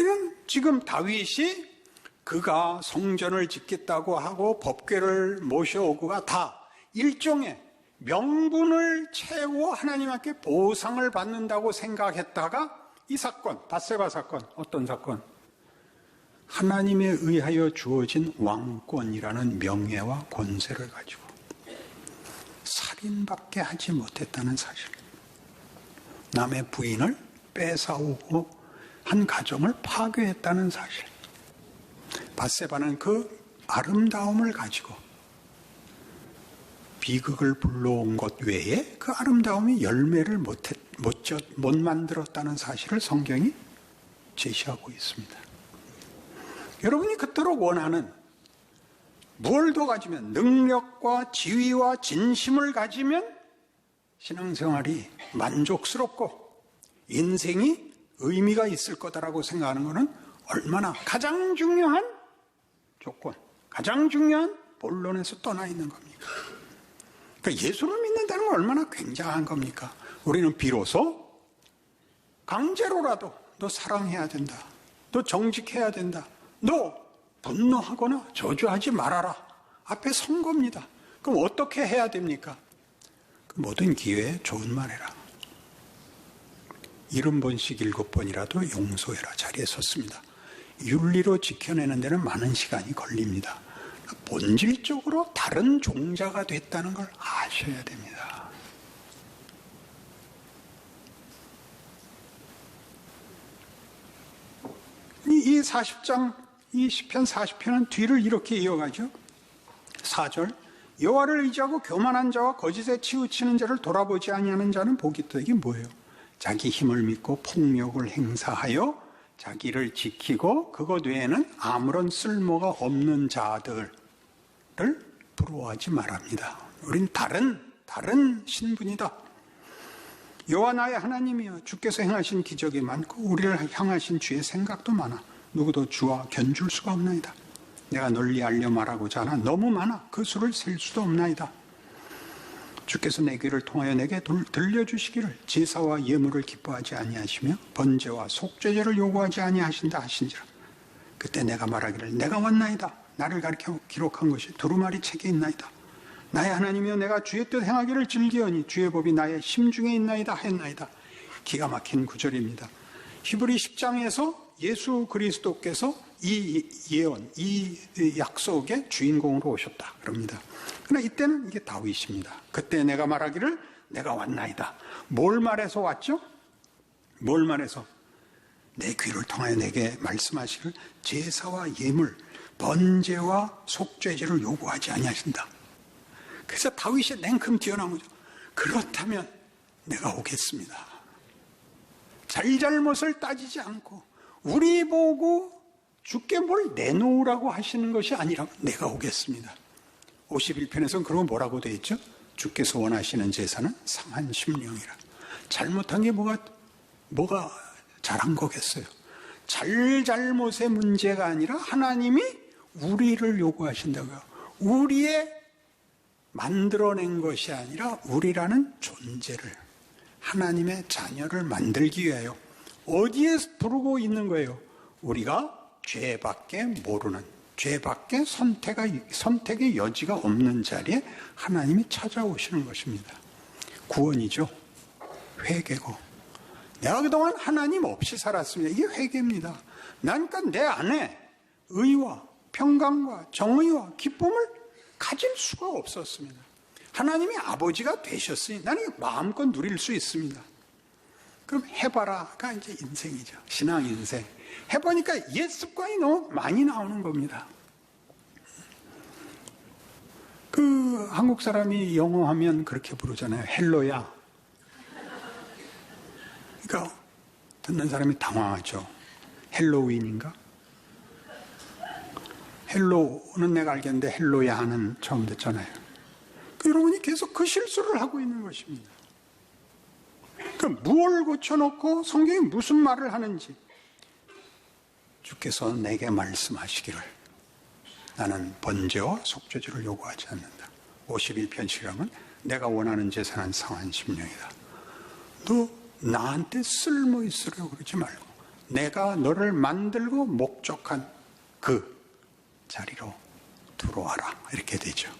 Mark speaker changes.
Speaker 1: 우리는 지금 다윗이 그가 성전을 짓겠다고 하고 법궤를 모셔오고가 다 일종의 명분을 채워 하나님께 보상을 받는다고 생각했다가 이 사건, 바세바 사건, 어떤 사건? 하나님에 의하여 주어진 왕권이라는 명예와 권세를 가지고 살인밖에 하지 못했다는 사실. 남의 부인을 뺏어오고 한 가정을 파괴했다는 사실. 바세바는 그 아름다움을 가지고 비극을 불러온 것 외에 그 아름다움이 열매를 못 했, 못, 못 만들었다는 사실을 성경이 제시하고 있습니다. 여러분이 그토록 원하는 뭘 더 가지면 능력과 지위와 진심을 가지면 신앙생활이 만족스럽고 인생이 의미가 있을 거다라고 생각하는 것은 얼마나 가장 중요한 조건, 가장 중요한 본론에서 떠나 있는 겁니까? 그러니까 예수를 믿는다는 건 얼마나 굉장한 겁니까? 우리는 비로소 강제로라도 너 사랑해야 된다. 너 정직해야 된다. 너 분노하거나 저주하지 말아라. 앞에 선 겁니다. 그럼 어떻게 해야 됩니까? 그 모든 기회에 좋은 말 해라. 일흔 번씩 일곱 번이라도 용서해라. 자리에 섰습니다. 윤리로 지켜내는 데는 많은 시간이 걸립니다. 본질적으로 다른 종자가 됐다는 걸 아셔야 됩니다. 이 40장, 이 시편 40편은 뒤를 이렇게 이어가죠. 4절 여호와를 의지하고 교만한 자와 거짓에 치우치는 자를 돌아보지 아니하는 자는 복이 있다. 이게 뭐예요? 자기 힘을 믿고 폭력을 행사하여 자기를 지키고 그것 외에는 아무런 쓸모가 없는 자들을 부러워하지 말합니다. 우린 다른 다른 신분이다. 여호와 나의 하나님이여 주께서 행하신 기적이 많고 우리를 향하신 주의 생각도 많아 누구도 주와 견줄 수가 없나이다. 내가 널리 알려 말하고자 하나 너무 많아 그 수를 셀 수도 없나이다. 주께서 내 귀를 통하여 내게 들려주시기를 제사와 예물을 기뻐하지 아니하시며 번제와 속죄제를 요구하지 아니하신다 하신지라. 그때 내가 말하기를 내가 왔나이다. 나를 가리켜 기록한 것이 두루마리 책에 있나이다. 나의 하나님이여 내가 주의 뜻 행하기를 즐기오니 주의 법이 나의 심중에 있나이다 했나이다. 기가 막힌 구절입니다. 히브리 10장에서 예수 그리스도께서 이 예언, 이 약속의 주인공으로 오셨다. 그럽니다. 그러나 이때는 이게 다윗입니다. 그때 내가 말하기를 내가 왔나이다. 뭘 말해서 왔죠? 뭘 말해서? 내 귀를 통하여 내게 말씀하시길 제사와 예물, 번제와 속죄제를 요구하지 아니하신다. 그래서 다윗이 냉큼 뛰어난 거죠. 그렇다면 내가 오겠습니다. 잘잘못을 따지지 않고 우리 보고 주께 뭘 내놓으라고 하시는 것이 아니라 내가 오겠습니다. 51편에서는 그러고 뭐라고 되어 있죠? 주께서 원하시는 제사는 상한 심령이라. 잘못한 게 뭐가, 뭐가 잘한 거겠어요. 잘잘못의 문제가 아니라 하나님이 우리를 요구하신다고요. 우리의 만들어낸 것이 아니라 우리라는 존재를 하나님의 자녀를 만들기 위하여 어디에 부르고 있는 거예요? 우리가 죄밖에 모르는 죄밖에 선택의, 선택의 여지가 없는 자리에 하나님이 찾아오시는 것입니다. 구원이죠. 회개고. 내가 그동안 하나님 없이 살았습니다. 이게 회개입니다. 난 그러니까 내 안에 의와 평강과 정의와 기쁨을 가질 수가 없었습니다. 하나님이 아버지가 되셨으니 나는 마음껏 누릴 수 있습니다. 그럼 해봐라가 이제 인생이죠. 신앙 인생. 해보니까 옛 습관이 너무 많이 나오는 겁니다. 그 한국 사람이 영어 하면 그렇게 부르잖아요. 헬로야. 그러니까 듣는 사람이 당황하죠. 헬로윈인가? 헬로는 내가 알겠는데 헬로야 하는 처음 듣잖아요. 그 여러분이 계속 그 실수를 하고 있는 것입니다. 그 무엇을 고쳐놓고 성경이 무슨 말을 하는지 주께서 내게 말씀하시기를 나는 번제와 속죄제를 요구하지 않는다. 51편 시감은 내가 원하는 제사는 상한 심령이다. 너 나한테 쓸모 있으려고 그러지 말고 내가 너를 만들고 목적한 그 자리로 들어와라. 이렇게 되죠.